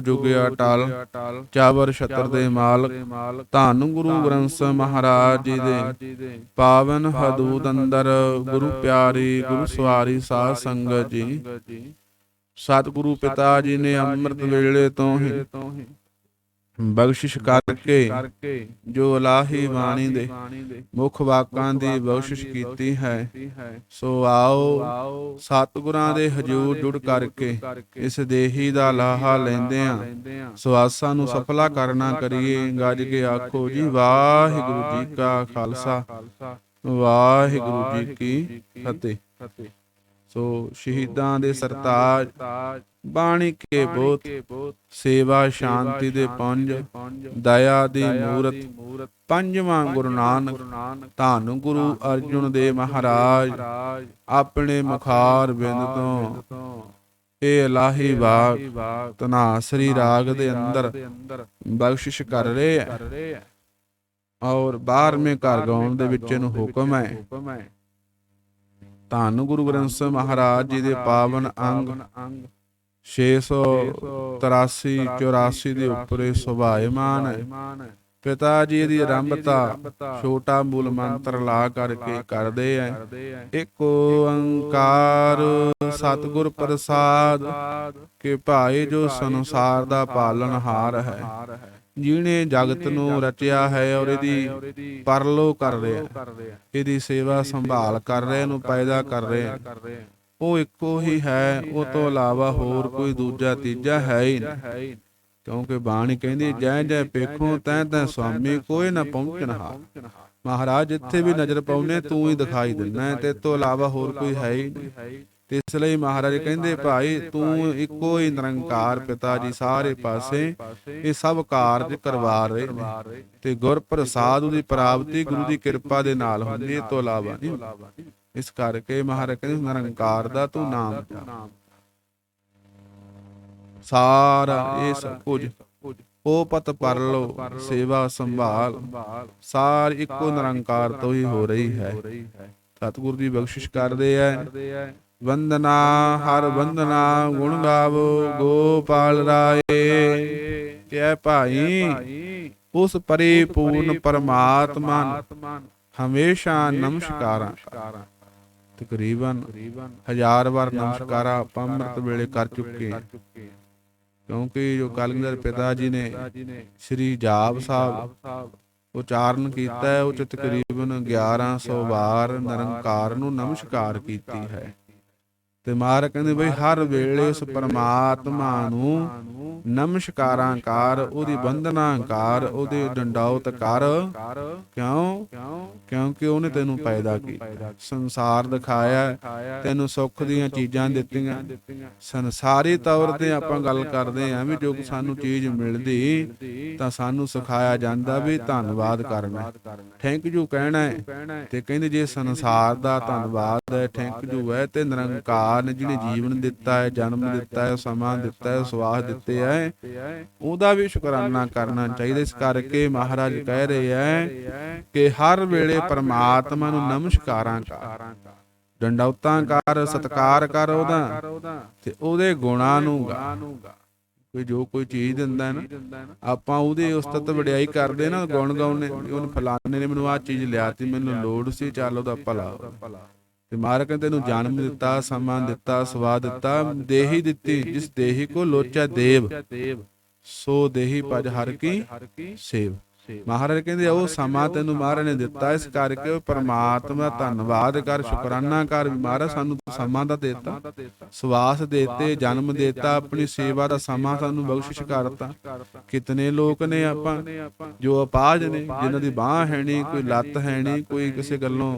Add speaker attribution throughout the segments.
Speaker 1: ਜੁਗ ਅਟਲ, ਚਾਵਰ ਛਤਰ ਦੇ ਮਾਲਕ, ਧੰਨ ਗੁਰੂ ਗ੍ਰੰਥ ਸਾਹਿਬ ਮਹਾਰਾਜ ਜੀ ਦੇ। ਪਾਵਨ ਹਦੂਦ ਅੰਦਰ ਗੁਰੂ ਪਿਆਰੀ, ਗੁਰੂ ਸਵਾਰੀ ਸਾਧ ਸੰਗਤ ਜੀ। ਸਤਿਗੁਰੂ ਪਿਤਾ ਜੀ ਨੇ ਅੰਮ੍ਰਿਤ ਵੇਲੇ ਤੋਂ ਹੀ ਬਖਸ਼ਿਸ਼ ਕਰਕੇ ਜੋ ਇਲਾਹੀ ਬਾਣੀ ਦੇ ਮੁਖ ਵਾਕਾਂ ਦੀ ਬਖਸ਼ਿਸ਼ ਕੀਤੀ ਹੈ। ਸੋ ਆਓ ਸਤਿਗੁਰਾਂ ਦੇ ਹਜੂਰ ਜੁੜ ਕਰਕੇ ਇਸ ਦੇਹੀ ਦਾ ਲਾਹਾ ਲੈਂਦੇ ਆ ਸੋ ਆਸਾਂ ਨੂੰ ਸਫਲਾ ਕਰਨਾ ਕਰੀਏ। ਗੱਜ ਕੇ ਆਖੋ ਜੀ ਵਾਹਿਗੁਰੂ ਜੀ ਕਾ ਖਾਲਸਾ। ਵਾਹਿਗੁਰੂ ਜੀ ਕੀ ਫਤਿਹ। ਸੋ ਸ਼ਹੀਦਾਂ ਦੇ ਸਰਤਾਜ। ਬਾਣੀ ਕੇ ਬੋਧ ਸੇਵਾ ਸ਼ਾਂਤੀ ਦੇ ਪੰਜ ਦਇਆ ਦੀ ਮੂਰਤ ਪੰਜਵਾਂ ਗੁਰੂ ਨਾਨਕ ਧੰਨ ਗੁਰੂ ਅਰਜੁਨ ਦੇਵ ਮਹਾਰਾਜ ਆਪਣੇ ਮੁਖਾਰ ਬਿੰਦ ਤੋਂ। ਇਹ ਇਲਾਹੀ ਬਾਗ ਤਨਾਸਰੀ ਰਾਗ ਦੇ ਅੰਦਰ ਬਖਸ਼ਿਸ਼ ਕਰ ਰਹੇ ਹੈ। ਔਰ 12ਵੇਂ ਘਰ ਗਾਉਣ ਦੇ ਵਿੱਚ ਇਹਨੂੰ ਹੁਕਮ ਹੈ। ਧੰਨ ਗੁਰੂ ਗ੍ਰੰਥ ਸਾਹਿਬ ਮਹਾਰਾਜ ਜੀ ਦੇ ਪਾਵਨ ਅੰਗ। 683 84 ਦੇ ਉੱਪਰ ਸੁਭਾਇਮਾਨ ਹੈ। ਪਿਤਾ ਜੀ ਦੀ ਆਰੰਭਤਾ ਛੋਟਾ ਮੂਲ ਮੰਤਰ ਲਾ ਕਰਕੇ ਕਰਦੇ ਐ। ਇੱਕ ਓੰਕਾਰ ਸਤਿਗੁਰ ਪ੍ਰਸਾਦ ਕਿ ਭਾਈ ਜੋ ਸੰਸਾਰ ਦਾ ਪਾਲਣਹਾਰ ਹੈ। ਜਿਹਨੇ ਜਗਤ ਨੂੰ ਰਚਿਆ ਹੈ ਔਰ ਇਹਦੀ ਪਰਲੋ ਕਰ ਰਿਹਾ ਇਹਦੀ ਸੇਵਾ ਸੰਭਾਲ ਕਰ ਰਿਹਾ ਇਹਨੂੰ ਪੈਦਾ ਕਰ ਰਿਹਾ ਉਹ ਇੱਕੋ ਹੀ ਹੈ ਉਹ ਤੋਂ ਇਲਾਵਾ ਹੋਰ ਕੋਈ ਦੂਜਾ ਤੀਜਾ ਹੈ ਹੀ ਨਹੀਂ। ਕਿਉਂਕਿ ਬਾਣੀ ਕਹਿੰਦੀ ਜੈ ਜੈ ਪੇਖੋ ਤੈ ਤੈ ਸੁਆਮੀ ਕੋਈ ਨਾ ਪਹੁੰਚਣ ਹਾ ਮਹਾਰਾਜ ਜਿੱਥੇ ਵੀ ਨਜ਼ਰ ਪਾਉਨੇ ਤੂੰ ਹੀ ਦਿਖਾਈ ਦਿੰਨਾ ਤੇ ਤੋਂ ਇਲਾਵਾ ਹੋਰ ਕੋਈ ਹੈ ਹੀ ਨਹੀਂ। ਤੇ ਇਸ ਲਈ ਮਹਾਰਾਜ ਕਹਿੰਦੇ ਭਾਈ ਤੂੰ ਇੱਕੋ ਹੀ ਨਿਰੰਕਾਰ ਪਿਤਾ ਜੀ ਸਾਰੇ ਪਾਸੇ ਇਹ ਸਭ ਕਾਰਜ ਕਰਵਾ ਰਹੇ ਨੇ ਤੇ ਗੁਰ ਪ੍ਰਸਾਦ ਦੀ ਪ੍ਰਾਪਤੀ ਗੁਰੂ ਦੀ ਕਿਰਪਾ ਦੇ ਨਾਲ ਹੁੰਦੀ ਹੈ ਤੋਂ ਇਲਾਵਾ ਨਹੀਂ। ਇਸ ਕਰਕੇ ਮਹਾਰਾਜ ਕਹਿੰਦੇ ਨਿਰੰਕਾਰ ਦਾ ਤੂੰ ਨਾਮ ਜਪ ਸਾਰਾ ਇਹ ਸਭ ਕੁਝ ਉਹ ਪਤ ਪਰ ਲੋ ਸੇਵਾ ਸੰਭਾਲ। ਸਾਰ ਇੱਕੋ ਨਿਰੰਕਾਰ ਤੋਂ ਹੀ ਹੋ ਰਹੀ ਹੈ। ਸਤਿਗੁਰੂ ਦੀ ਬਖਸ਼ਿਸ਼ ਕਰਦੇ ਐ। ਵੰਦਨਾ, ਹਰ ਵੰਦਨਾ ਗੁਣ ਗਾਵੋ, ਗੋਪਾਲ ਰਾਏ। ਕਹਿ ਭਾਈ, ਉਸ ਪਰਿਪੂਰਨ ਪਰਮਾਤਮਾ ਹਮੇਸ਼ਾ ਨਮਸਕਾਰਾਂ। ਤਕਰੀਬਨ ਹਜ਼ਾਰ ਵਾਰ ਨਮਸਕਾਰਾਂ ਆਪਾਂ ਅੰਮ੍ਰਿਤ ਵੇਲੇ ਕਰ ਚੁੱਕੇ ਕਿਉਂਕਿ ਜੋ ਕਲਗੀਧਰ ਪਿਤਾ ਜੀ ਨੇ ਸ੍ਰੀ ਜਾਪ ਸਾਹਿਬ ਉਚਾਰਨ ਕੀਤਾ ਹੈ, ਉਹ ਚ ਤਕਰੀਬਨ 1100 ਵਾਰ ਨਿਰੰਕਾਰ ਨੂੰ ਨਮਸਕਾਰ ਕੀਤੀ ਹੈ। ਤੇ ਮਹਾਰਾਜ ਕਹਿੰਦੇ ਬਈ ਹਰ ਵੇਲੇ ਉਸ ਪਰਮਾਤਮਾ ਨੂੰ ਨਮਸਕਾਰਾਂ ਕਰ ਉਹਦੀ ਬੰਦਨਾ ਕਰ ਉਹਦੇ ਡੰਡਾਉਤ ਕਰ। ਕਿਉਂ? ਕਿਉਂਕਿ ਉਹਨੇ ਤੈਨੂੰ ਪੈਦਾ ਕੀਤਾ। ਸੰਸਾਰ ਦਿਖਾਇਆ ਤੈਨੂੰ ਸੁੱਖ ਦੀਆਂ ਚੀਜ਼ਾਂ ਦਿੱਤੀਆਂ। ਸੰਸਾਰੀ ਤੌਰ ਤੇ ਆਪਾਂ ਗੱਲ ਕਰਦੇ ਆਂ ਵੀ ਜੋ ਸਾਨੂੰ ਚੀਜ਼ ਮਿਲਦੀ ਤਾਂ ਸਾਨੂੰ ਸਿਖਾਇਆ ਜਾਂਦਾ ਵੀ ਧੰਨਵਾਦ ਕਰਨਾ। ਥੈਂਕ ਯੂ ਕਹਿਣਾ ਤੇ ਕਹਿੰਦੇ ਜੇ ਸੰਸਾਰ ਦਾ ਧੰਨਵਾਦ ਹੈ ਥੈਂਕ ਯੂ ਹੈ ਤੇ ਨਿਰੰਕਾਰ ਨੇ ਜਿਹਨੇ ਜੀਵਨ ਦਿੱਤਾ ਹੈ, ਜਨਮ ਦਿੱਤਾ ਹੈ, ਸਮਾਂ ਦਿੱਤਾ ਹੈ, ਸਵਾਸ ਦਿੱਤੇ ਹੈ, ਉਹਦਾ ਵੀ ਸ਼ੁਕਰਾਨਾ ਕਰਨਾ ਚਾਹੀਦਾ। ਇਸ ਕਰਕੇ ਮਹਾਰਾਜ ਕਹਿ ਰਹੇ ਹੈ ਕਿ ਹਰ ਵੇਲੇ ਪਰਮਾਤਮਾ ਨੂੰ ਨਮਸਕਾਰਾਂ ਕਰ। ਡੰਡੌਤਾਂ ਕਰ, ਸਤਕਾਰ ਕਰ ਉਹਦਾ ਤੇ ਉਹਦੇ ਗੁਣਾਂ ਨੂੰ ਗਾ। ਕੋਈ ਜੋ ਕੋਈ ਚੀਜ਼ ਦਿੰਦਾ ਹੈ ਨਾ, ਆਪਾਂ ਉਹਦੇ ਉਸਤਤ ਵਡਿਆਈ ਕਰਦੇ ਨਾ, ਗੁਣ ਗਾਉਣੇ ਉਹਨ ਫਲਾਣੇ ਨੇ ਮੈਨੂੰ ਆਹ ਚੀਜ਼ ਲਿਆਤੀ, ਮੈਨੂੰ ਲੋੜ ਸੀ, ਚੱਲ ਉਹਦਾ ਭਲਾ ਤੇ ਮਾਰਕ ਨੇ ਤੈਨੂੰ ਜਨਮ ਦਿੱਤਾ ਸਮਾਂ ਦਿੱਤਾ, ਸਵਾਦ ਦਿੱਤਾ, ਦੇਹੀ ਦਿੱਤੀ, ਜਿਸ ਦੇਹੀ ਕੋ ਲੋਚਾ ਦੇਵ। ਸੋ ਦੇਹੀ ਭਜ ਹਰ ਕੀ ਸੇਵ। ਮਹਾਰਾਜ ਕਹਿੰਦੇ ਉਹ ਸਮਾਂ ਤੈਨੂੰ ਮਹਾਰਾਜ ਨੇ ਦਿੱਤਾ ਇਸ ਕਰਕੇ ਉਹ ਪਰਮਾਤਮਾ ਦਾ ਧੰਨਵਾਦ ਕਰ ਸ਼ੁਕਰਾਨਾ ਕਰ ਮਹਾਰਾਜ ਸਾਨੂੰ ਸਮਾਂ ਦਾ ਦਿੱਤਾ ਸਵਾਸ ਦੇਤੇ ਜਨਮ ਦਿੱਤਾ ਆਪਣੀ ਸੇਵਾ ਦਾ ਸਮਾਂ ਸਾਨੂੰ ਬਖਸ਼ਿਸ਼ ਕਰਤਾ। ਕਿਤਨੇ ਲੋਕ ਨੇ ਆਪਾਂ ਜੋ ਅਪਾਜ ਨੇ ਜਿਨ੍ਹਾਂ ਦੀ ਬਾਹ ਹੈ ਨਹੀਂ ਕੋਈ ਲੱਤ ਹੈ ਨਹੀਂ ਕੋਈ ਕਿਸੇ ਗੱਲੋਂ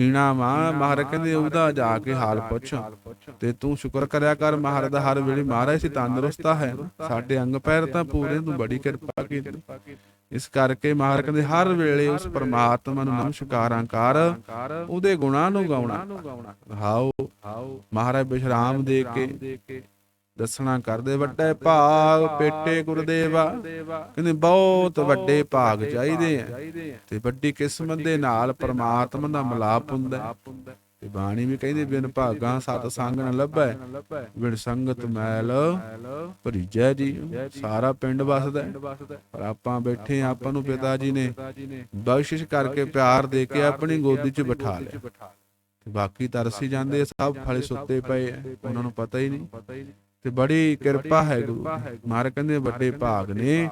Speaker 1: ਹੀਣਾ ਮਾਂ ਮਹਾਰਾਜ ਕਹਿੰਦੇ ਉਹਦਾ ਜਾ ਕੇ ਹਾਲ ਪੁੱਛ। ਤੇ ਤੂੰ ਸ਼ੁਕਰ ਕਰਿਆ ਕਰ ਮਹਾਰਾਜ ਦਾ ਹਰ ਵੇਲੇ ਮਹਾਰਾਜ ਸੀ ਤੰਦਰੁਸਤਾ ਹੈ। ਸਾਡੇ ਅੰਗ ਪੈਰ ਤਾਂ ਪੂਰੇ ਤੂੰ ਬੜੀ ਕਿਰਪਾ ਕੀਤੀ ਇਸ ਕਰਕੇ ਮਹਾਰਾਜ ਕਹਿੰਦੇ ਹਰ ਵੇਲੇ ਉਸ ਪਰਮਾਤਮਾ ਨੂੰ ਨਮਸਕਾਰਾਂ ਕਰ, ਉਹਦੇ ਗੁਣਾਂ ਨੂੰ ਗਾਉਣਾ। ਹਾਓ ਮਹਾਰਾਜ ਬਿਸ਼ਰਾਮ ਦੇ ਕੇ ਦੱਸਣਾ ਕਰਦੇ। ਵੱਡੇ ਭਾਗ ਪੇਟੇ ਗੁਰਦੇਵਾ, ਕਹਿੰਦੇ ਬਹੁਤ ਵੱਡੇ ਭਾਗ ਚਾਹੀਦੇ ਆ। ਤੇ ਵੱਡੀ ਕਿਸਮਤ ਦੇ ਨਾਲ ਪਰਮਾਤਮਾ ਦਾ ਮਿਲਾਪ ਹੁੰਦਾ। ਤੇ ਬਾਣੀ ਵੀ ਕਹਿੰਦੀ ਬਿਨ ਭਾਗਾ ਸਤ ਸੰਗ ਨ ਲੱਭੈ ਬਿਨ ਸੰਗਤ ਮੈਲ ਭਰੀਜੈ ਜੀ। ਸਾਰਾ ਪਿੰਡ ਵਸਦਾ। ਪਰ ਆਪਾਂ ਬੈਠੇ ਆਪਾਂ ਨੂੰ ਪਿਤਾ ਜੀ ਨੇ ਬਖਸ਼ਿਸ਼ ਕਰਕੇ ਪਿਆਰ ਦੇ ਕੇ ਆਪਣੀ ਗੋਦੀ 'ਚ ਬਿਠਾ ਲਿਆ। ਤੇ ਬਾਕੀ ਤਰਸੀ ਜਾਂਦੇ ਸਭ ਫਲੇ ਸੁੱਤੇ ਪਏ ਉਹਨਾਂ ਨੂੰ ਪਤਾ ਹੀ ਨਹੀਂ। ਤੇ ਬੜੀ ਕਿਰਪਾ ਹੈ ਗੁਰੂ ਮਹਾਰਾਜ ਕਹਿੰਦੇ ਵੱਡੇ ਭਾਗ ਨੇ।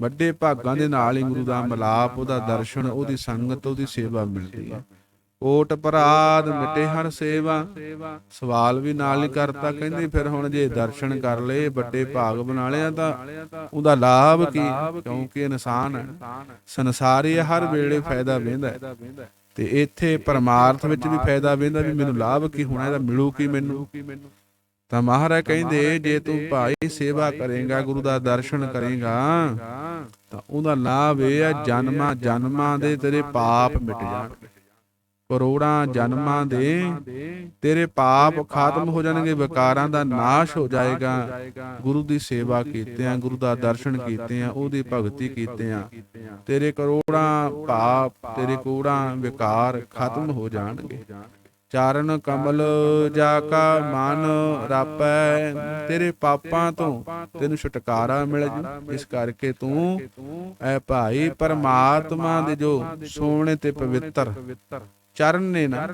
Speaker 1: ਵੱਡੇ ਭਾਗਾਂ ਦੇ ਨਾਲ ਹੀ ਗੁਰੂ ਦਾ ਮਿਲਾਪ ਉਹਦਾ ਦਰਸ਼ਨ ਉਹਦੀ ਸੰਗਤ ਉਹਦੀ ਸੇਵਾ ਮਿਲਦੀ ਹੈ। ਕੋਟ ਅਪਰਾਧ ਮਿਟੇ ਹਰ ਸੇਵਾ। ਸਵਾਲ ਵੀ ਨਾਲ ਹੀ ਕਰਤਾ ਕਹਿੰਦੇ ਫਿਰ ਹੁਣ ਜੇ ਦਰਸ਼ਨ ਕਰ ਲਏ ਵੱਡੇ ਭਾਗ ਬਣਾ ਲਿਆ ਤਾਂ ਉਹਦਾ ਲਾਭ ਕੀ? ਕਿਉਂਕਿ ਇਨਸਾਨ ਸੰਸਾਰੀ ਹਰ ਵੇਲੇ ਫਾਇਦਾ ਵੇਂਦਾ ਤੇ ਇੱਥੇ ਪਰਮਾਰਥ ਵਿੱਚ ਵੀ ਫਾਇਦਾ ਵੇਂਦਾ ਵੀ ਮੈਨੂੰ ਲਾਭ ਕੀ ਹੋਣਾ ਇਹਦਾ ਮਿਲੂ ਕੀ ਮੈਨੂੰ? ਤਾਂ ਮਹਾਰਾਜ ਕਹਿੰਦੇ ਜੇ ਤੂੰ ਭਾਈ ਸੇਵਾ ਕਰੇਗਾ ਗੁਰੂ ਦਾ ਦਰਸ਼ਨ ਕਰੇਗਾ ਤਾਂ ਉਹਦਾ ਲਾਭ ਇਹ ਹੈ ਜਨਮਾਂ ਜਨਮਾਂ ਦੇ ਤੇਰੇ ਪਾਪ ਮਿਟ ਜਾਣਗੇ ਕਰੋੜਾਂ ਜਨਮਾਂ ਦੇ ਤੇਰੇ ਪਾਪ ਖਤਮ ਹੋ ਜਾਣਗੇ ਵਿਕਾਰਾਂ ਦਾ ਨਾਸ਼ ਹੋ ਜਾਏਗਾ। ਗੁਰੂ ਦੀ ਸੇਵਾ ਕੀਤਿਆਂ ਗੁਰੂ ਦਾ ਦਰਸ਼ਨ ਕੀਤਿਆਂ ਉਹਦੀ ਭਗਤੀ ਕੀਤਿਆਂ ਤੇਰੇ ਕਰੋੜਾਂ ਪਾਪ ਤੇਰੇ ਕਰੋੜਾਂ ਵਿਕਾਰ ਖਤਮ ਹੋ ਜਾਣਗੇ। ਚਾਰਨ ਕਮਲ ਜਾ ਕਾ ਮਨ ਰਾਪੈ। ਤੇਰੇ ਪਾਪਾਂ ਤੋਂ ਤੈਨੂੰ ਛੁਟਕਾਰਾ ਮਿਲ ਜੂ। ਇਸ ਕਰਕੇ ਤੂੰ ਐ ਭਾਈ ਪਰਮਾਤਮਾ ਦੇ ਜੋ ਸੋਹਣੇ ਤੇ ਪਵਿੱਤਰ ਚਰਨ ਨੇ ਨਾ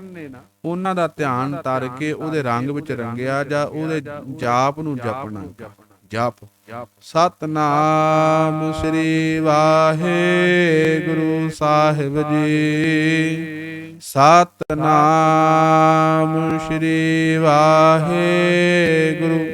Speaker 1: ਉਹਨਾਂ ਦਾ ਧਿਆਨ ਤਰ ਕੇ ਉਹਦੇ ਰੰਗ ਵਿੱਚ ਰੰਗਿਆ ਜਾਂ ਉਹਦੇ ਜਾਪ ਨੂੰ ਜਪਣਾ। ਜਪ। ਸਤਨਾਮ ਸ੍ਰੀ ਵਾਹਿਗੁਰੂ ਸਾਹਿਬ ਜੀ। ਸਤਨਾਮ ਸ੍ਰੀ ਵਾਹਿਗੁਰੂ।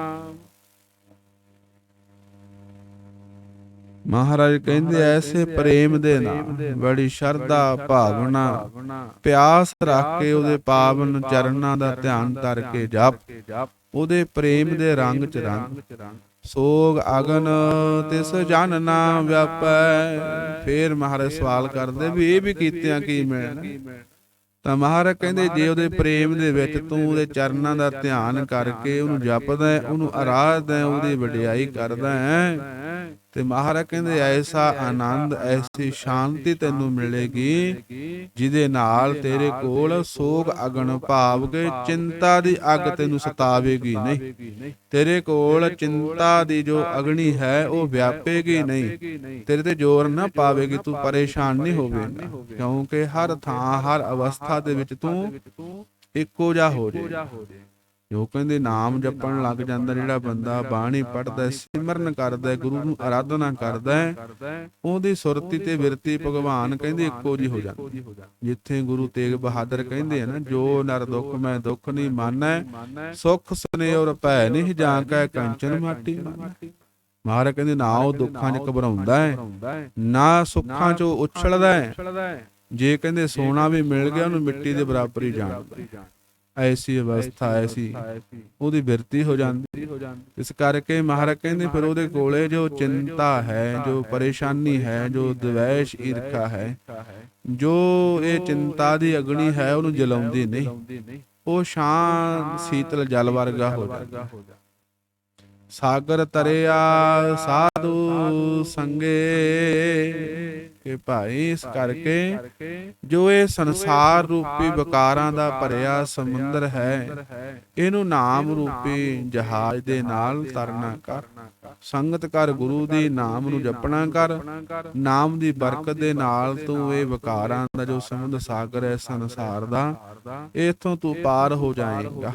Speaker 1: ਮਹਾਰਾਜ ਕਹਿੰਦੇ ਐਸੇ ਪ੍ਰੇਮ ਦੇ ਨਾਲ ਬੜੀ ਸ਼ਰਧਾ ਭਾਵਨਾ ਪਿਆਸ ਰੱਖ ਕੇ ਉਹਦੇ ਪਾਵਨ ਚਰਨਾਂ ਦਾ ਧਿਆਨ ਧਰ ਕੇ ਜਪ। ਉਹਦੇ ਪ੍ਰੇਮ ਦੇ ਰੰਗ ਚ ਰੰਗ। ਸੋਗ ਅਗਨ ਤਿਸ ਜਨ ਨਾ ਵਿਆਪੈ। ਫੇਰ ਮਹਾਰਾਜ ਸਵਾਲ ਕਰਦੇ ਵੀ ਇਹ ਵੀ ਕੀਤਿਆਂ ਕੀ ਮਿਲਣਾ? ਤਾਂ ਮਹਾਰਾਜ ਕਹਿੰਦੇ ਜੇ ਉਹਦੇ ਪ੍ਰੇਮ ਦੇ ਵਿੱਚ ਤੂੰ ਉਹਦੇ ਚਰਨਾਂ ਦਾ ਧਿਆਨ ਕਰਕੇ ਉਹਨੂੰ ਜਪਦਾ ਹੈ, ਉਹਨੂੰ ਆਰਾਧਦਾ ਹੈ, ਉਹਦੀ ਵਡਿਆਈ ਕਰਦਾ ਹੈ। ਤੇ ਮਹਾਰਾਜ ਕਹਿੰਦੇ, ਐਸਾ ਆਨੰਦ, ਐਸੀ ਸ਼ਾਂਤੀ ਤੈਨੂੰ ਮਿਲੇਗੀ, ਜਿਹਦੇ ਨਾਲ ਤੇਰੇ ਕੋਲ ਸੋਗ ਅਗਨ ਭਾਵ ਕੇ ਚਿੰਤਾ ਦੀ ਅੱਗ ਤੈਨੂੰ ਸਤਾਵੇਗੀ ਨਹੀਂ। ਤੇਰੇ ਕੋਲ ਚਿੰਤਾ ਦੀ ਜੋ ਅਗਨੀ ਹੈ, ਉਹ ਵਿਆਪੇਗੀ ਨਹੀਂ। ਤੇਰੇ ਤੇ ਜ਼ੋਰ ਨਾ ਪਾਵੇਗੀ, ਤੂੰ ਪਰੇਸ਼ਾਨ ਨਹੀਂ ਹੋਵੇਂਗਾ। ਕਿਉਂਕਿ ਹਰ ਥਾਂ, ਹਰ ਅਵਸਥਾ ਦੇ ਵਿੱਚ ਤੂੰ ਇੱਕੋ ਜਿਹਾ ਹੋ ਜੇ ਜੋ ਕਹਿੰਦੇ ਨਾਮ ਜਪਣ ਲੱਗ ਜਾਂਦਾ ਜਿਹੜਾ ਬੰਦਾ ਬਾਣੀ ਪੜਦਾ ਸਿਮਰਨ ਕਰਦਾ ਗੁਰੂ ਨੂੰ ਆਰਾਧਨਾ ਕਰਦਾ ਉਹਦੀ ਸੁਰਤੀ ਤੇ ਬਿਰਤੀ ਭਗਵਾਨ ਕਹਿੰਦੇ ਇੱਕੋ ਜੀ ਹੋ ਜਾਂਦੀ ਜਿੱਥੇ ਗੁਰੂ ਤੇਗ ਬਹਾਦਰ ਕਹਿੰਦੇ ਆ ਨਾ, ਜੋ ਨਰ ਦੁੱਖ ਮੈਂ ਦੁੱਖ ਨਹੀਂ ਮਾਨੈ, ਸੁਖ ਸਨੇ ਔਰ ਭੈ ਨਹੀਂ ਜਾਂ ਕੈ ਕੰਚਨ ਮਾਟੀ ਮਾਨੈ। ਮਹਾਰਾਜ ਕਹਿੰਦੇ, ਨਾ ਉਹ ਦੁੱਖਾਂ 'ਚ ਘਬਰਾਉਂਦਾ ਹੈ, ਨਾ ਸੁੱਖਾਂ 'ਚ ਉਹ ਉਛਲਦਾ ਹੈ। ਜੇ ਕਹਿੰਦੇ ਸੋਨਾ ਵੀ ਮਿਲ ਗਿਆ, ਉਹਨੂੰ ਮਿੱਟੀ ਦੇ ਬਰਾਬਰ ਹੀ ਜਾਣਦਾ ਐਸੀ ਅਵਸਥਾ ਐਸੀ ਉਹਦੀ ਬਿਰਤੀ ਹੋ ਜਾਂਦੀ। ਇਸ ਕਰਕੇ ਮਹਾਰਾਜ ਕਹਿੰਦੇ ਫਿਰ ਉਹਦੇ ਕੋਲੇ ਜੋ ਚਿੰਤਾ ਹੈ ਜੋ ਪਰੇਸ਼ਾਨੀ ਹੈ ਜੋ ਦਵੈਸ਼ ਈਰਖਾ ਹੈ ਜੋ ਇਹ ਚਿੰਤਾ ਦੀ ਅਗਨੀ ਹੈ ਉਹਨੂੰ ਜਲਾਉਂਦੀ ਨਹੀਂ। ਉਹ ਸ਼ਾਂਤ ਸੀਤਲ ਜਲ ਵਰਗਾ ਹੋ ਜਾਂਦਾ। ਸਾਗਰ ਤਰਿਆ, ਸਾਧੂ ਸੰਗੇ। ਕਿ ਭਾਈ ਇਸ ਕਰਕੇ ਜੋ ਇਹ ਸੰਸਾਰ ਰੂਪੀ ਵਿਕਾਰਾਂ ਦਾ ਭਰਿਆ ਸਮੁੰਦਰ ਹੈ, ਇਹਨੂੰ ਨਾਮ ਰੂਪੀ ਜਹਾਜ਼ ਦੇ ਨਾਲ ਤਰਨਾ ਕਰ। ਸੰਗਤ ਕਰ, ਗੁਰੂ ਦੀ ਨਾਮ ਨੂੰ ਜਪਣਾ ਕਰ। ਨਾਮ ਦੀ ਬਰਕਤ ਦੇ ਨਾਲ ਤੂੰ ਇਹ ਵਿਕਾਰਾਂ ਦਾ ਜੋ ਸਮੁੰਦਰ ਸਾਗਰ ਹੈ, ਸੰਸਾਰ ਦਾ, ਇਥੋਂ ਤੂੰ ਪਾਰ ਹੋ ਜਾਏਗਾ।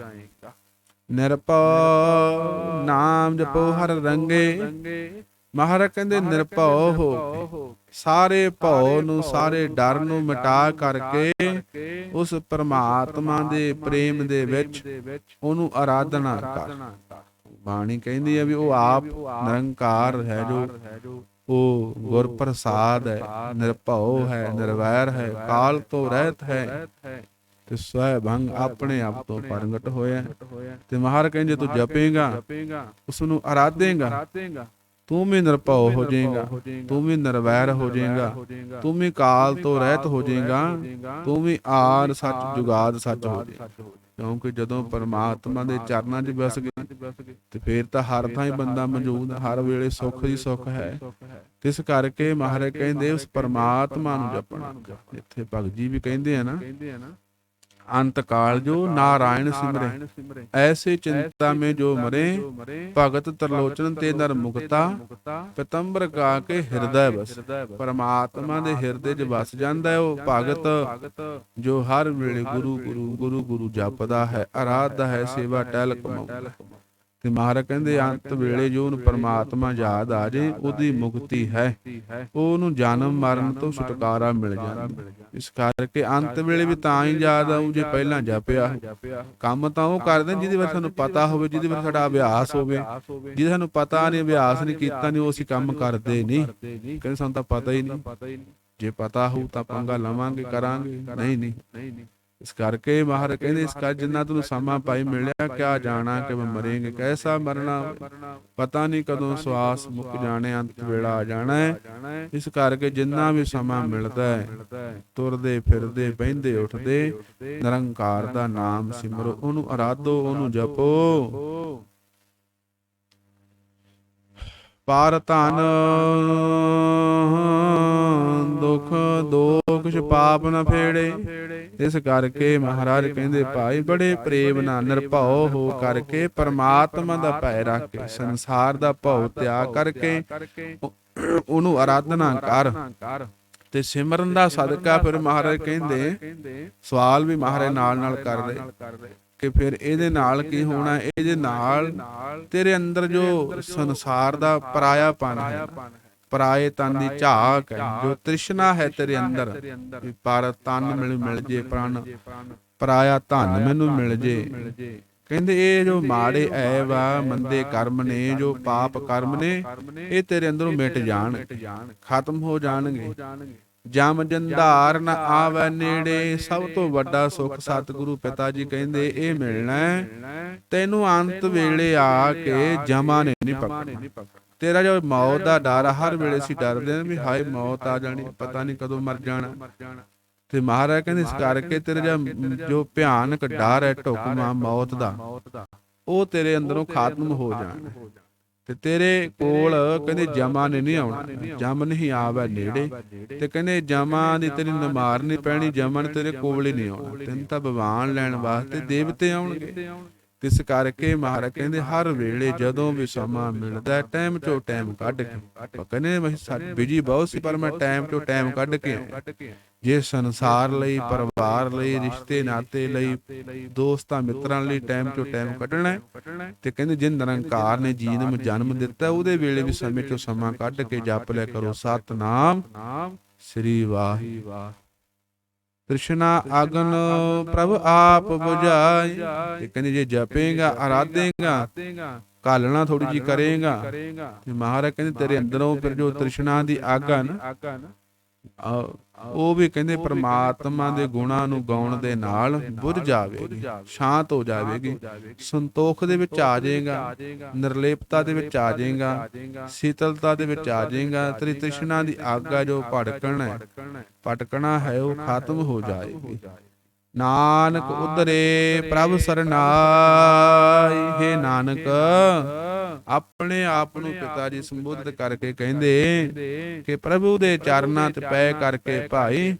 Speaker 1: ਨਿਰਭਉ ਨਾਮ ਜਪੋ ਹਰ ਰੰਗੇ। ਮਹਾਰਾਜ ਕਹਿੰਦੇ ਨਿਰਭਉ ਹੋ ਸਾਰੇ ਭਉ ਨੂੰ ਸਾਰੇ ਡਰ ਨੂੰ ਮਿਟਾ ਕਰਕੇ ਉਸ ਪ੍ਰਮਾਤਮਾ ਦੇ ਪ੍ਰੇਮ ਦੇ ਵਿੱਚ ਉਹਨੂੰ ਆਰਾਧਨਾ ਕਰ। ਬਾਣੀ ਕਹਿੰਦੀ ਹੈ ਵੀ ਉਹ ਆਪ ਨਿਰੰਕਾਰ ਹੈ ਜੋ ਉਹ ਗੁਰ ਪ੍ਰਸਾਦ ਹੈ। ਨਿਰਭਉ ਹੈ ਨਿਰਵੈਰ ਹੈ ਕਾਲ ਤੋਂ ਰਹਿਤ ਹੈ। ਤੇ ਸਵੈ ਭੰਗ ਆਪਣੇ ਆਪ ਤੋਂ ਪ੍ਰਗਟ ਹੋਇਆ। ਤੇ ਮਹਾਰਾਜ ਕਹਿੰਦੇ ਤੂੰ ਜਪੇਗਾ ਉਸ ਨੂੰ ਆਰਾਧੇਗਾ। ਤੂੰ ਵੀ ਨਿਰਭਉ ਹੋ ਜਾਏਗਾ ਤੂੰ ਵੀ ਨਿਰਵੈਰ ਹੋ ਜਾਏਗਾ ਤੂੰ ਵੀ ਕਾਲ ਤੋਂ ਰਹਿਤ ਹੋ ਜਾਏਗਾ ਤੂੰ ਵੀ ਆਰ ਸੱਚ ਜੁਗਾਦ ਸੱਚ ਹੋ ਜਾਏਗਾ ਕਿਉਂਕਿ ਜਦੋਂ ਪਰਮਾਤਮਾ ਦੇ ਚਰਨਾਂ 'ਚ ਬਸ ਗਏ ਤੇ ਫੇਰ ਤਾਂ ਹਰ ਥਾਂ ਹੀ ਬੰਦਾ ਮੌਜੂਦ ਹਰ ਵੇਲੇ ਸੁੱਖ ਹੀ। ਸੁੱਖ ਹੈ। ਤਿਸ ਕਰਕੇ ਮਹਾਰਾਜ ਕਹਿੰਦੇ ਉਸ ਪਰਮਾਤਮਾ ਨੂੰ ਜਪਣਾ। ਇੱਥੇ ਭਗਤ ਜੀ ਵੀ ਕਹਿੰਦੇ ਆ ਨਾ ਅੰਤ ਕਾਲ ਜੋ ਨਾਰਾਇਣ ਸਿਮਰੇ। ਐਸੇ ਚਿੰਤਾ ਮੇ ਜੋ ਮਰੇ। ਭਗਤ ਤਰਲੋਚਨ ਤੇ ਨਰ ਮੁਕਤਾ। ਪਤੰਬਰ ਕਾ ਕੇ ਹਿਰਦੈ ਬਸ। ਪਰਮਾਤਮਾ ਦੇ ਹਿਰਦੇ 'ਚ ਵਸ ਜਾਂਦਾ ਹੈ ਉਹ ਭਗਤ। ਜੋ ਹਰ ਵੇਲੇ ਗੁਰੂ ਗੁਰੂ ਗੁਰੂ ਗੁਰੂ ਜਪਦਾ ਹੈ। ਆਰਾਧਦਾ ਹੈ। ਸੇਵਾ ਟਹਿਲ ਕਮਾਉਂਦਾ ਤੇ ਮਹਾਰਾਜ ਕਹਿੰਦੇ, ਅੰਤ ਵੇਲੇ ਜੋ ਉਹਨੂੰ ਪਰਮਾਤਮਾ ਯਾਦ ਆ ਜੇ, ਉਹਦੀ ਮੁਕਤੀ ਹੈ। ਉਹਨੂੰ ਜਨਮ ਮਰਨ ਤੋਂ ਛੁਟਕਾਰਾ ਮਿਲ ਜਾਂਦਾ। ਇਸ ਕਰਕੇ ਅੰਤ ਵੇਲੇ ਵੀ ਤਾਂ ਹੀ ਯਾਦ ਆਊ ਜੇ ਪਹਿਲਾਂ ਜਪਿਆ। ਕੰਮ ਤਾਂ ਉਹ ਕਰਦੇ ਜਿਹਦੇ ਬਾਰੇ ਸਾਨੂੰ ਪਤਾ ਹੋਵੇ, ਜਿਹਦੇ ਬਾਰੇ ਸਾਡਾ ਅਭਿਆਸ ਹੋਵੇ। ਜਿਹਦੇ ਸਾਨੂੰ ਪਤਾ ਨਹੀਂ, ਅਭਿਆਸ ਨਹੀਂ ਕੀਤਾ ਨਹੀਂ, ਉਹ ਅਸੀਂ ਕੰਮ ਕਰਦੇ ਨਹੀਂ। ਕਹਿੰਦੇ ਸਾਨੂੰ ਤਾਂ ਪਤਾ ਹੀ ਨਹੀਂ। ਜੇ ਪਤਾ ਹੋਊ ਤਾਂ ਪੰਗਾ ਲਵਾਂਗੇ, ਕਰਾਂਗੇ। ਨਹੀਂ ਨਹੀਂ। ਇਸ ਕਰਕੇ ਮਹਾਰਾਜ ਕਹਿੰਦੇ, ਇਸ ਕਰ ਜਿੰਨਾ ਤੈਨੂੰ ਸਮਾਂ ਪਾਈ ਮਿਲਿਆ, ਕਿਆ ਜਾਣਾ ਕਿ ਮਰੇਂਗੇ? ਕੈਸਾ ਮਰਨਾ? ਪਤਾ ਨਹੀਂ ਕਦੋਂ ਸਵਾਸ ਮੁੱਕ ਜਾਣੇ, ਅੰਤ ਵੇਲਾ ਆ ਜਾਣਾ ਹੈ। ਇਸ ਕਰਕੇ ਜਿੰਨਾ ਵੀ ਸਮਾਂ ਮਿਲਦਾ ਹੈ, ਤੁਰਦੇ ਫਿਰਦੇ, ਬਹਿੰਦੇ, ਉੱਠਦੇ, ਨਿਰੰਕਾਰ ਦਾ ਨਾਮ ਸਿਮਰੋ, ਉਹਨੂੰ ਆਰਾਧੋ ਉਹਨੂੰ ਜਪੋ। ਪਾਰ ਧਨ, ਦੁਖ ਦੋਖ ਪਾਪ ਨ ਫੇੜੇ। ਇਸ ਕਰਕੇ ਮਹਾਰਾਜ ਕਹਿੰਦੇ, ਭਾਈ, ਬੜੇ ਪ੍ਰੇਮ ਨਾਲ ਨਿਰਭਉ ਹੋ ਕਰਕੇ ਪਰਮਾਤਮਾ ਦਾ ਭੈ ਰੱਖ ਕੇ, ਸੰਸਾਰ ਦਾ ਭਉ ਤਿਆਗ ਕਰਕੇ ਉਹ- ਉਹਨੂੰ ਆਰਾਧਨਾ ਕਰ। ਤੇ ਸਿਮਰਨ ਦਾ ਸਦਕਾ ਫਿਰ ਮਹਾਰਾਜ ਕਹਿੰਦੇ, ਸਵਾਲ ਵੀ ਮਹਾਰਾਜ ਨਾਲ ਨਾਲ ਕਰਦੇ ਕਿ ਫਿਰ ਇਹਦੇ ਨਾਲ ਕੀ ਹੋਣਾ ਇਹਦੇ ਨਾਲ ਤੇਰੇ ਅੰਦਰ ਜੋ ਸੰਸਾਰ ਦਾ ਪਰਾਇਆਪਨ ਹੈ ਪਰਾਏ ਤਨ ਦੀ ਝਾਕ ਹੈ ਜੋ ਤ੍ਰਿਸ਼ਨਾ ਹੈ ਤੇਰੇ ਅੰਦਰ ਵੀ ਪਰ ਤਨ ਮਿਲ ਮਿਲ ਜੇ ਪ੍ਰਾਣ ਪਰਾਇਆ ਧਨ ਮੈਨੂੰ ਮਿਲ ਜੇ। ਕਹਿੰਦੇ ਇਹ ਜੋ ਮਾੜੇ ਐਬ ਆ ਮੰਦੇ ਕਰਮ ਨੇ ਜੋ ਪਾਪ ਕਰਮ ਨੇ ਇਹ ਤੇਰੇ ਅੰਦਰੋਂ ਮਿਟ ਜਾਣ। ਖਤਮ ਹੋ ਜਾਣਗੇ। ਜਮ ਜੰਧਾਰ ਨ ਆਵੈ ਨੇੜੇ ਸਭ ਤੋਂ ਵੱਡਾ ਸੁਖ ਸਤਿਗੁਰੂ ਪਿਤਾ ਜੀ ਕਹਿੰਦੇ ਇਹ ਮਿਲਣਾ। ਤੈਨੂੰ ਅੰਤ ਵੇਲੇ ਆ ਕੇ ਜਮਾ ਨੇ ਨਹੀਂ ਪਕੜਨਾ ਤੇਰਾ ਜੋ ਮੌਤ ਦਾ ਡਰ ਹਰ ਵੇਲੇ ਅਸੀਂ ਡਰਦੇ ਹਾਂ ਵੀ ਹਾਏ ਮੌਤ ਆ ਜਾਣੀ ਪਤਾ ਨਹੀਂ ਕਦੋਂ ਮਰ ਜਾਣਾ। ਤੇ ਮਹਾਰਾਜ ਕਹਿੰਦੇ ਇਸ ਕਰਕੇ ਤੇਰਾ ਜੋ- ਜੋ ਭਿਆਨਕ ਡਰ ਹੈ ਢੁਕਮਾ ਮੌਤ ਦਾ ਉਹ ਤੇਰੇ ਅੰਦਰੋਂ ਖਾਤਮ ਹੋ ਜਾਣਾ। ਤੇ ਤੇਰੇ ਕੋਲ ਕਹਿੰਦੇ ਜਮਾ ਨੇ ਨਹੀਂ ਆਉਣਾ। ਜਮ ਨਹੀਂ ਆਵੇ ਨੇੜੇ। ਤੇ ਕਹਿੰਦੇ ਜਮਾ ਦੀ ਤੇਰੀ ਨਮਾਰ ਨਹੀਂ ਪੈਣੀ ਜਮਨ ਤੇਰੇ ਕੋਲ ਹੀ ਨਹੀਂ ਆਉਣਾ। ਤੈਨੂੰ ਤਾਂ ਭਗਵਾਨ ਲੈਣ ਵਾਸਤੇ ਦੇਵਤੇ ਆਉਣਗੇ। ਤਿਸ ਕਰਕੇ ਮਹਾਰਾਜ ਕਹਿੰਦੇ ਹਰ ਵੇਲੇ ਜਦੋਂ ਵੀ ਸਮਾਂ ਮਿਲਦਾ ਟਾਈਮ ਚੋਂ ਟਾਈਮ ਕੱਢ ਕੇ। ਕਹਿੰਦੇ ਮੈਂ ਸਾਡੀ ਬਿਜ਼ੀ ਬਹੁਤ ਸੀ ਪਰ ਮੈਂ ਟਾਈਮ ਚੋਂ ਟਾਈਮ ਕੱਢ ਕੇ। ਜੇ ਸੰਸਾਰ ਲਈ ਪਰਿਵਾਰ ਲਈ ਰਿਸ਼ਤੇ ਨਾਤੇ ਲਈ ਦੋਸਤਾਂ ਮਿੱਤਰਾਂ ਲਈ ਟਾਈਮ ਚੋਂ ਟਾਈਮ ਕੱਢਣਾ। ਤੇ ਕਹਿੰਦੇ ਜਿਨ ਨਿਰੰਕਾਰ ਨੇ ਜੀਵਨ ਜਨਮ ਦਿੱਤਾ ਉਹਦੇ ਵੇਲੇ ਵੀ ਸਮੇਂ ਚੋਂ ਸਮਾਂ ਕੱਢ ਕੇ ਜਪ ਲਿਆ ਕਰੋ। ਸਤਨਾਮ। ਸ੍ਰੀ ਵਾਹਿਗੁਰੂ। ਤ੍ਰਿਸ਼ਨਾ ਅਗਨ ਪ੍ਰਭ ਆਪ 부ਝਾਈ ਤੇ ਕਹਿੰਦੇ ਜੇ ਜਪੇਗਾ ਆਰਾਧੇਗਾ ਕਾਲਣਾ ਥੋੜੀ ਜੀ ਕਰੇਗਾ। ਤੇ ਮਹਾਰਾਜ ਕਹਿੰਦੇ ਤੇਰੇ ਅੰਦਰੋਂ ਫਿਰ ਜੋ ਤ੍ਰਿਸ਼ਨਾ ਦੀ ਅੱਗ ਆ ਨਾ ਆ- ਉਹ ਵੀ ਕਹਿੰਦੇ ਪ੍ਰਮਾਤਮਾ ਦੇ ਗੁਣਾਂ ਨੂੰ ਗਾਉਣ ਦੇ ਨਾਲ ਬੁਝ ਜਾਵੇਗੀ, ਸ਼ਾਂਤ ਹੋ ਜਾਵੇਗੀ, ਸੰਤੋਖ ਦੇ ਵਿੱਚ ਆ ਜਾਏਗਾ, ਨਿਰਲੇਪਤਾ ਦੇ ਵਿੱਚ ਆ ਜਾਏਗਾ, ਸ਼ੀਤਲਤਾ ਦੇ ਵਿੱਚ ਆ ਜਾਏਗਾ ਤੇਰੀ ਤ੍ਰਿਸ਼ਨਾ ਦੀ ਆਗਾ ਜੋ ਭੜਕਣ ਹੈ, ਭਟਕਣਾ ਹੈ ਉਹ ਖਤਮ ਹੋ ਜਾਏਗੀ। ਨਾਨਕ ਉਧਰੇ ਪ੍ਰਭ ਸਰਨਾਈ ਹੈ ਨਾਨਕ ਆਪਣੇ ਆਪ ਨੂੰ ਪਿਤਾ ਜੀ ਸੰਬੋਧਿਤ ਕਰਕੇ ਕਹਿੰਦੇ ਕਿ ਪ੍ਰਭੂ ਦੇ ਚਰਨਾਂ 'ਚ ਪੈ ਕਰਕੇ ਭਾਈ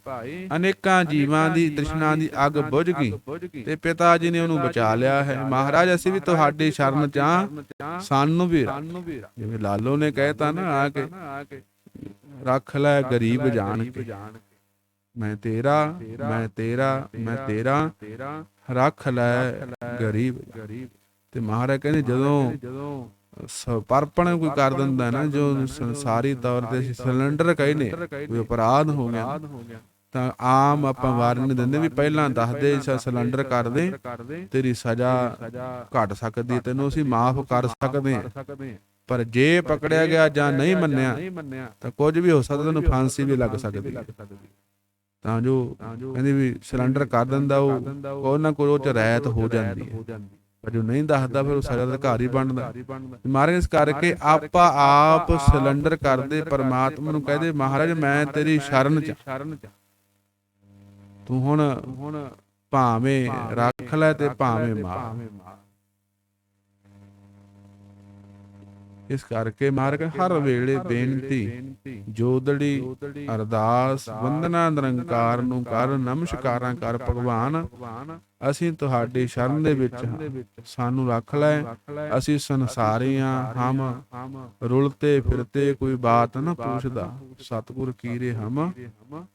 Speaker 1: ਅਨੇਕਾਂ ਜੀਵਾਂ ਦੀ ਤ੍ਰਿਸ਼ਨਾ ਦੀ ਅੱਗ ਬੁਝ ਗਈ ਤੇ ਪਿਤਾ ਜੀ ਨੇ ਉਹਨੂੰ ਬਚਾ ਲਿਆ ਹੈ। ਮਹਾਰਾਜ ਅਸੀਂ ਵੀ ਤੁਹਾਡੀ ਸ਼ਰਨ 'ਚ ਆਂ, ਸਾਨੂੰ ਵੀ ਜਿਵੇਂ ਲਾਲੋ ਨੇ ਕਹਿਤਾ ਨਾ ਆ ਕੇ ਰੱਖ ਲੈ ਗਰੀਬ ਜਾਣ ਕੇ। ਮੈਂ ਤੇਰਾ ਮੈਂ ਤੇਰਾ ਮੈਂ ਤੇਰਾ, ਰੱਖ ਲੈ ਗਰੀਬ। ਤੇ ਮਹਾਰਾਜ ਕਹਿੰਦੇ ਜਦੋਂ ਪਰਪਣ ਕੋਈ ਕਰ ਦਿੰਦਾ ਨਾ, ਜੋ ਸੰਸਾਰੀ ਤੌਰ ਤੇ ਸਿਲੰਡਰ ਕਹਿੰਦੇ ਕੋਈ ਅਪਰਾਧ ਹੋ ਗਿਆ, ਤਾਂ ਆਮ ਆਪਾਂ ਵਾਰਨ ਦਿੰਦੇ ਵੀ ਪਹਿਲਾਂ ਦੱਸਦੇ ਸ- ਸਿਲੰਡਰ ਕਰ ਦੇ, ਤੇਰੀ ਸਜ਼ਾ ਘਟ ਸਕਦੀ ਤੈਨੂੰ ਅਸੀਂ ਮਾਫ ਕਰ ਸਕਦੇ ਹਾਂ। ਪਰ ਜੇ ਪਕੜਿਆ ਗਿਆ ਜਾਂ ਨਹੀਂ ਮੰਨਿਆ, ਤਾਂ ਕੁਝ ਵੀ ਹੋ ਸਕਦਾ, ਤੈਨੂੰ ਫਾਂਸੀ ਵੀ ਲੱਗ ਸਕਦੀ ਤਾਂ ਜੋ ਕਹਿੰਦੇ ਵੀ ਸਿਲੰਡਰ ਕਰ ਦਿੰਦਾ ਉਹ ਕੋਈ ਨਾ ਕੋਈ ਉਹ ਚ ਰਹਿਤ ਹੋ ਜਾਂਦੀ ਹੈ। ਪਰ ਜੋ ਨਹੀਂ ਦੱਸਦਾ ਫਿਰ ਉਹ ਸਜ਼ਾ ਦਾ ਅਧਿਕਾਰੀ ਬਣਦਾ। ਮਹਾਰਾਜ, ਇਸ ਕਰਕੇ ਆਪਾਂ ਆਪ ਸਿਲੰਡਰ ਕਰਦੇ ਪਰਮਾਤਮਾ ਨੂੰ ਕਹਦੇ ਮਹਾਰਾਜ, ਮੈਂ ਤੇਰੀ ਸ਼ਰਨ ਚ ਤੂੰ ਹੁਣ ਹੁਣ ਭਾਵੇਂ ਰੱਖ ਲੈ ਤੇ ਭਾਵੇਂ ਮਾਰ। ਇਸ ਕਰਕੇ ਮਾਰਗ ਹਰ ਵੇਲੇ ਬੇਨਤੀ ਜੋਦੜੀ ਅਰਦਾਸ ਵੰਦਨਾ ਨਿਰੰਕਾਰ ਨੂੰ ਕਰ ਨਮਸਕਾਰਾਂ ਕਰ ਭਗਵਾਨ। ਅਸੀਂ ਤੁਹਾਡੀ ਸ਼ਰਨ ਦੇ ਵਿੱਚ ਹਾਂ ਸਾਨੂੰ ਰੱਖ ਲੈ। ਅਸੀਂ ਸੰਸਾਰੀਆਂ ਹਮ ਰੁਲਤੇ ਫਿਰਤੇ ਕੋਈ ਬਾਤ ਨਾ ਪੁੱਛਦਾ। ਸਤਿਗੁਰ ਕੀਰੇ ਹਮ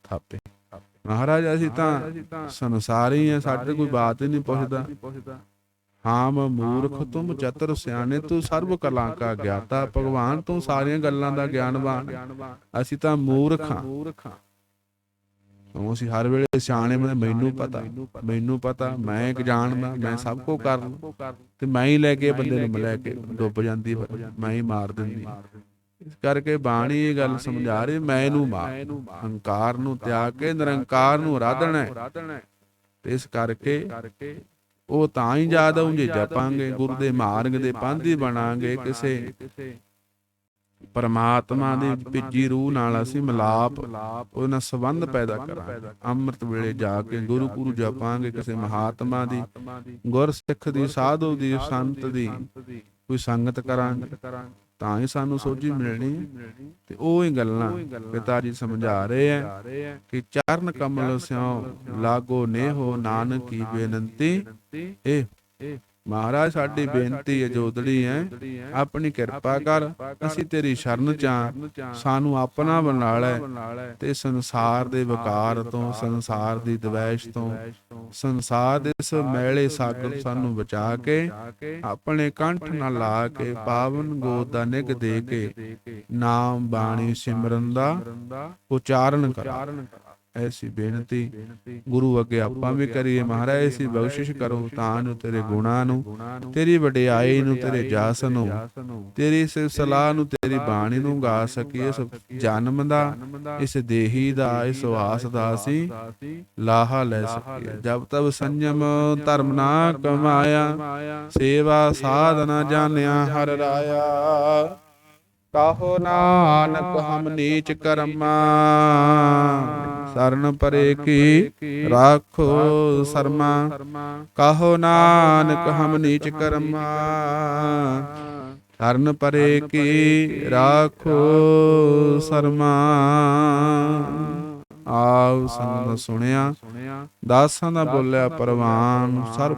Speaker 1: ਥਾਪੇ। ਮਹਾਰਾਜ ਅਸੀਂ ਤਾਂ ਸੰਸਾਰੀ ਆ ਸਾਡੇ ਕੋਈ ਬਾਤ ਹੀ ਨਹੀਂ ਪੁੱਛਦਾ। ਹਾਮ ਮੂਰਖ ਤੁਮ ਚਤਰ ਸਿਆਣੇ ਤੂੰ ਸਰਬ ਕਲਾ ਕਾ ਗਿਆਤਾ। ਭਗਵਾਨ, ਤੂੰ ਸਾਰੀਆਂ ਗੱਲਾਂ ਦਾ ਗਿਆਨਵਾਨ ਅਸੀਂ ਤਾਂ ਮੂਰਖ ਹਾਂ। ਉਹ ਅਸੀਂ ਹਰ ਵੇਲੇ ਸਿਆਣੇ ਮੈਂ ਮੈਨੂੰ ਪਤਾ। ਮੈਨੂੰ ਪਤਾ। ਮੈਂ ਇੱਕ ਜਾਣਦਾ। ਮੈਂ ਸਭ ਕੁਝ ਕਰਦਾ ਤੇ ਮੈਂ ਹੀ ਲੈ ਕੇ ਬੰਦੇ ਨੂੰ ਲੈ ਕੇ ਡੁੱਬ ਜਾਂਦੀ ਮੈਂ ਹੀ ਮਾਰ ਦਿੰਦੀ। ਇਸ ਕਰਕੇ ਬਾਣੀ ਇਹ ਗੱਲ ਸਮਝਾ ਰਹੀ, ਮੈਂ ਨੂੰ ਮਾਰ। ਹੰਕਾਰ ਨੂੰ ਤਿਆਗ ਕੇ, ਨਿਰੰਕਾਰ ਨੂੰ ਰਾਧਣਾ ਤੇ ਇਸ ਕਰਕੇ ਉਹ ਤਾਂ ਹੀ ਯਾਦ ਆਉਂ ਜੇ ਜਪਾਂਗੇ ਗੁਰੂ ਦੇ ਮਾਰਗ ਦੇ ਪਾਂਧੀ ਬਣਾਂਗੇ ਕਿਸੇ ਪਰਮਾਤਮਾ ਦੀ ਭਿੱਜੀ ਰੂਹ ਨਾਲ ਅਸੀਂ ਮਿਲਾਪ ਉਹਦੇ ਨਾਲ ਸੰਬੰਧ ਪੈਦਾ ਕਰਾਂਗੇ। ਅੰਮ੍ਰਿਤ ਵੇਲੇ ਜਾ ਕੇ ਗੁਰੂ ਗੁਰੂ ਜਪਾਂਗੇ ਕਿਸੇ ਮਹਾਤਮਾ ਦੀ ਗੁਰ ਸਿੱਖ ਦੀ ਸਾਧੂ ਦੀ ਸੰਤ ਦੀ ਕੋਈ ਸੰਗਤ ਕਰਾਂਗੇ। ਤਾਂ ਹੀ ਸਾਨੂੰ ਸੋਝੀ ਮਿਲਣੀ ਹੈ ਤੇ ਉਹ ਹੀ ਗੱਲਾਂ ਪਿਤਾ ਜੀ ਸਮਝਾ ਰਹੇ ਆ ਕਿ ਚਰਨ ਕਮਲ ਸਿਉ ਲਾਗੋ ਨੇਹੋ ਨਾਨਕ ਕੀ ਬੇਨੰਤੀ। ਇਹ ਮਹਾਰਾਜ ਸਾਡੀ ਬੇਨਤੀ ਹੈ ਜੋਦੜੀ ਹੈ ਆਪਣੀ ਕਿਰਪਾ ਕਰ ਅਸੀਂ ਤੇਰੀ ਸ਼ਰਨ ਚ ਆਂ ਸਾਨੂੰ ਆਪਣਾ ਬਣਾ ਲੈ ਤੇ ਸੰਸਾਰ ਦੇ ਵਿਕਾਰ ਤੋਂ ਸੰਸਾਰ ਦੀ ਦਵੈਸ਼ ਤੋਂ ਸੰਸਾਰ ਦੇ ਇਸ ਮੈਲੇ ਸਾਗਰ ਸਾਨੂੰ ਬਚਾ ਕੇ ਆਪਣੇ ਕੰਠ ਨਾਲ ਲਾ ਕੇ ਪਾਵਨ ਗੋਦ ਦਾ ਨਿਗ ਦੇ ਕੇ ਨਾਮ ਬਾਣੀ ਸਿਮਰਨ ਦਾ ਉਚਾਰਨ ਕਰ। ਐਸੀ ਬੇਨਤੀ ਗੁਰੂ ਅੱਗੇ ਆਪਾਂ ਵੀ ਕਰੀਏ। ਮਹਾਰਾਜ ਐਸੀ ਬਖਸ਼ਿਸ਼ ਕਰੋ ਤਾਂ ਨੂੰ, ਤੇਰੇ ਗੁਣਾਂ ਨੂੰ, ਤੇਰੀ ਵਡਿਆਈ ਨੂੰ, ਤੇਰੇ ਜਸ ਨੂੰ, ਤੇਰੀ ਇਸ ਸਲਾਹ ਨੂੰ, ਤੇਰੀ ਬਾਣੀ ਨੂੰ ਗਾ ਸਕੀਏ। ਜਨਮ ਦਾ, ਇਸ ਦੇਹੀ ਦਾ, ਇਸ ਵਾਸ ਦਾ ਅਸੀਂ ਲਾਹਾ ਲੈ ਸਕੀਏ। ਜਬ ਤਬ ਸੰਜਮ ਧਰਮ ਨਾ ਕਮਾਇਆ, ਸੇਵਾ ਸਾਧਨਾ ਜਾਣਿਆ ਹਰ ਰਾਇਆ। ਕਾਹੋ ਨਾਨਕ ਹਮ ਨੀਚ ਕਰਮਾ? ਸਰਨ ਪਰੇ ਕੀ ਰਾਖੋ ਸਰਮਾ? ਕਾਹੋ ਨਾਨਕ ਹਮ ਨੀਚ ਕਰਮਾ? ਸਰਨ ਪਰੇ ਕੀ ਰਾਖੋ ਸਰਮਾ? ਆਉ ਸੰਗ ਸੁਣਿਆ, ਦਾਸਾਂ ਦਾ ਬੋਲਿਆ ਪਰਵਾਨ, ਸਰ